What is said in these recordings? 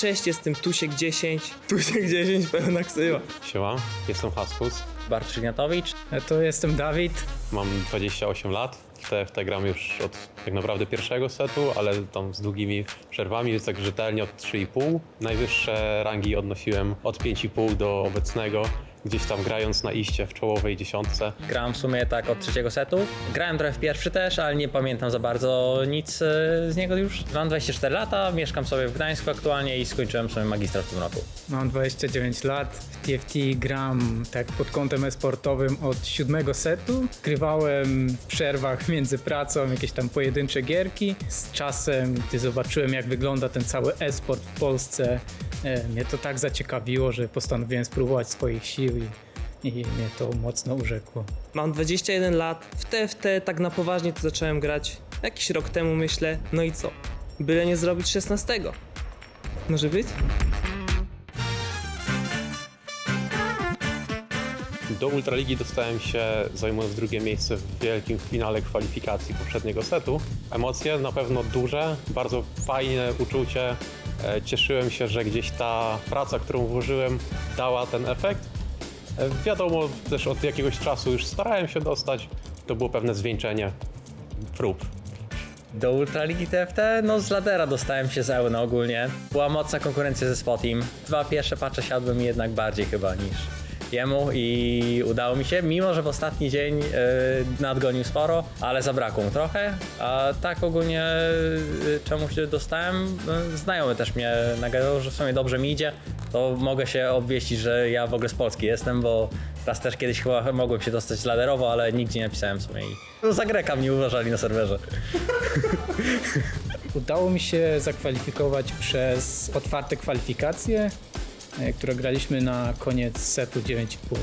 Cześć, jestem Tusiek10. Tusiek10, pełna ksywa. Siema, jestem Haskus, Ignatowicz. To jestem Dawid. mam 28 lat. W TFT gram już od tak naprawdę pierwszego setu, ale tam z długimi przerwami, więc tak rzetelnie od 3,5. Najwyższe rangi odnosiłem od 5,5 do obecnego, gdzieś tam grając na iście w czołowej dziesiątce. Grałem w sumie tak od trzeciego setu. Grałem trochę w pierwszy też, ale nie pamiętam za bardzo nic e, z niego już. Mam 24 lata, mieszkam sobie w Gdańsku aktualnie i skończyłem sobie magistra w tym roku. Mam 29 lat. W TFT gram tak pod kątem e-sportowym od siódmego setu. Grywałem w przerwach między pracą jakieś tam pojedyncze gierki. Z czasem, gdy zobaczyłem jak wygląda ten cały e-sport w Polsce, e, mnie to tak zaciekawiło, że postanowiłem spróbować swoich sił i, i mnie to mocno urzekło. Mam 21 lat. W TFT tak na poważnie to zacząłem grać jakiś rok temu, myślę. No i co? Byle nie zrobić 16. Może być? Do Ultraligi dostałem się zajmując drugie miejsce w wielkim finale kwalifikacji poprzedniego setu. Emocje na pewno duże, bardzo fajne uczucie. E, Cieszyłem się, że gdzieś ta praca, którą włożyłem, dała ten efekt. Wiadomo, też od jakiegoś czasu już starałem się dostać. To było pewne zwieńczenie prób. Do Ultraligi TFT, no z ladera dostałem się z Euna ogólnie. Była mocna konkurencja ze Spotim. Dwa pierwsze pacze siadły mi jednak bardziej chyba niż jemu i udało mi się, mimo że w ostatni dzień yy, nadgonił sporo, ale zabrakło mu trochę. A tak ogólnie yy, czemu się dostałem? Yy, znajomy też mnie nagadywał, że w sumie dobrze mi idzie, to mogę się obwieścić, że ja w ogóle z Polski jestem, bo raz też kiedyś chyba mogłem się dostać laderowo, ale nigdzie nie napisałem w sumie no, za Greka mnie uważali na serwerze. Udało mi się zakwalifikować przez otwarte kwalifikacje, e, które graliśmy na koniec setu 9,5.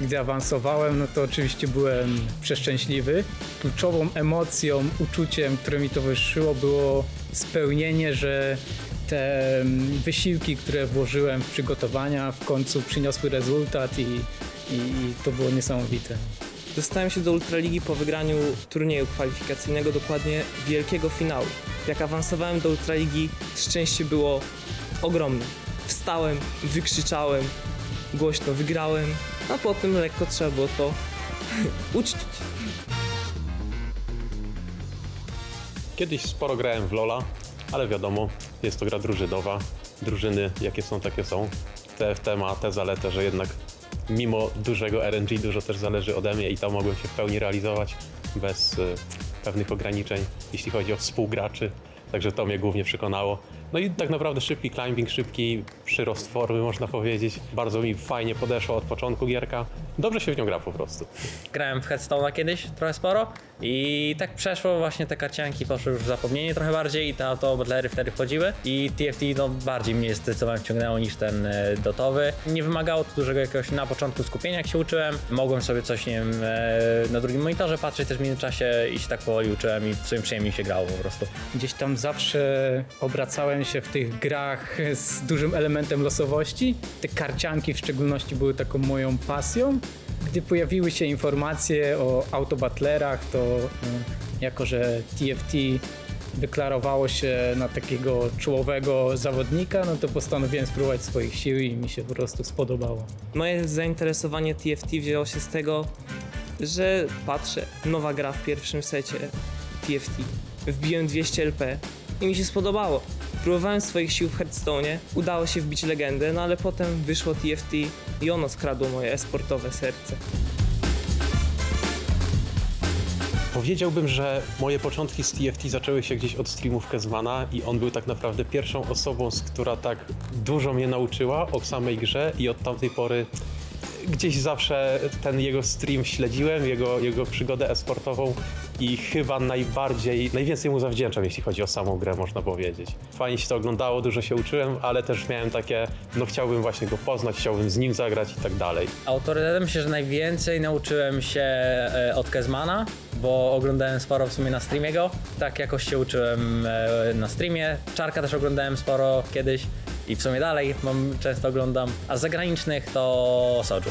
Gdy awansowałem, no to oczywiście byłem przeszczęśliwy. Kluczową emocją, uczuciem, które mi towarzyszyło, było spełnienie, że te mm, wysiłki, które włożyłem w przygotowania, w końcu przyniosły rezultat i, i, i to było niesamowite. Dostałem się do Ultraligi po wygraniu turnieju kwalifikacyjnego, dokładnie wielkiego finału. Jak awansowałem do Ultraligi, szczęście było ogromne. Wstałem, wykrzyczałem, głośno wygrałem, a potem lekko trzeba było to uczcić. Kiedyś sporo grałem w Lola, ale wiadomo, jest to gra drużynowa. Drużyny jakie są, takie są. TFT ma tę zaletę, że jednak mimo dużego RNG dużo też zależy ode mnie i tam mogłem się w pełni realizować bez y, pewnych ograniczeń, jeśli chodzi o współgraczy. Także to mnie głównie przekonało. No i tak naprawdę szybki climbing, szybki przyrost formy można powiedzieć. Bardzo mi fajnie podeszła od początku gierka. Dobrze się w nią gra po prostu. Grałem w Headstone'a kiedyś trochę sporo i tak przeszło właśnie te karcianki poszły już w zapomnienie trochę bardziej i te autobotlery wtedy wchodziły i TFT no bardziej mnie zdecydowanie wciągnęło niż ten e, dotowy. Nie wymagało to dużego jakiegoś na początku skupienia jak się uczyłem. Mogłem sobie coś, nie wiem, e, na drugim monitorze patrzeć też w międzyczasie i się tak powoli uczyłem i w sumie przyjemnie się grało po prostu. Gdzieś tam zawsze obracałem się w tych grach z dużym elementem losowości. Te karcianki w szczególności były taką moją pasją. Gdy pojawiły się informacje o autobatlerach, to y, jako, że TFT deklarowało się na takiego czołowego zawodnika, no to postanowiłem spróbować swoich sił i mi się po prostu spodobało. Moje zainteresowanie TFT wzięło się z tego, że patrzę, nowa gra w pierwszym secie TFT. Wbiłem 200 LP i mi się spodobało. Próbowałem swoich sił w Hearthstone, udało się wbić legendę, no ale potem wyszło TFT i ono skradło moje esportowe serce. Powiedziałbym, że moje początki z TFT zaczęły się gdzieś od streamów Kezmana i on był tak naprawdę pierwszą osobą, z która tak dużo mnie nauczyła o samej grze i od tamtej pory gdzieś zawsze ten jego stream śledziłem, jego, jego przygodę esportową i chyba najbardziej, najwięcej mu zawdzięczam, jeśli chodzi o samą grę, można powiedzieć. Fajnie się to oglądało, dużo się uczyłem, ale też miałem takie, no chciałbym właśnie go poznać, chciałbym z nim zagrać i tak dalej. Autorytetem myślę, że najwięcej nauczyłem się e, od Kezmana, bo oglądałem sporo w sumie na streamie go. Tak jakoś się uczyłem e, na streamie. Czarka też oglądałem sporo kiedyś i w sumie dalej mam, często oglądam. A z zagranicznych to Soju.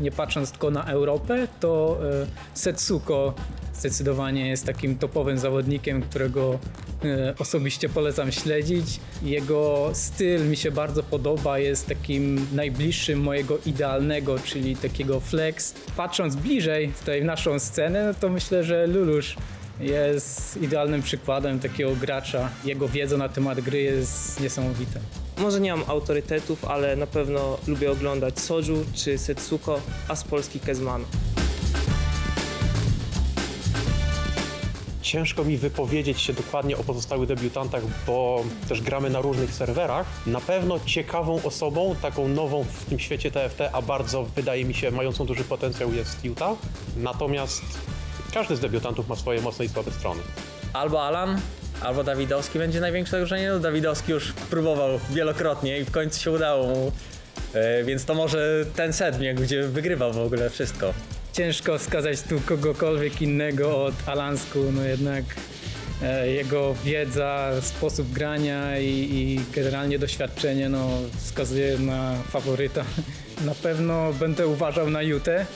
nie patrząc tylko na Europę, to e, Setsuko Zdecydowanie jest takim topowym zawodnikiem, którego e, osobiście polecam śledzić. Jego styl mi się bardzo podoba, jest takim najbliższym mojego idealnego, czyli takiego flex. Patrząc bliżej tutaj w naszą scenę, no to myślę, że Lulusz jest idealnym przykładem takiego gracza. Jego wiedza na temat gry jest niesamowita. Może nie mam autorytetów, ale na pewno lubię oglądać Soju czy Setsuko, a z Polski Kezman. Ciężko mi wypowiedzieć się dokładnie o pozostałych debiutantach, bo też gramy na różnych serwerach. Na pewno ciekawą osobą, taką nową w tym świecie TFT, a bardzo wydaje mi się mającą duży potencjał jest Utah. Natomiast każdy z debiutantów ma swoje mocne i słabe strony. Albo Alan, albo Dawidowski będzie największe zagrożenie. No, Dawidowski już próbował wielokrotnie i w końcu się udało mu. E, Więc to może ten set, jak gdzie wygrywał w ogóle wszystko. Ciężko wskazać tu kogokolwiek innego od Alansku, no jednak e, jego wiedza, sposób grania i, i generalnie doświadczenie no, wskazuje na faworyta. Na pewno będę uważał na Jutę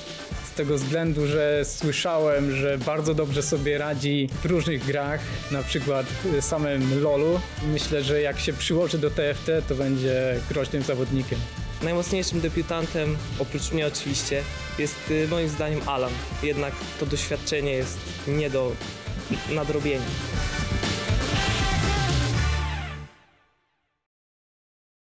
z tego względu, że słyszałem, że bardzo dobrze sobie radzi w różnych grach, na przykład w samym LoLu. Myślę, że jak się przyłoży do TFT, to będzie groźnym zawodnikiem. Najmocniejszym debiutantem, oprócz mnie oczywiście, jest y, moim zdaniem Alan. Jednak to doświadczenie jest nie do nadrobienia.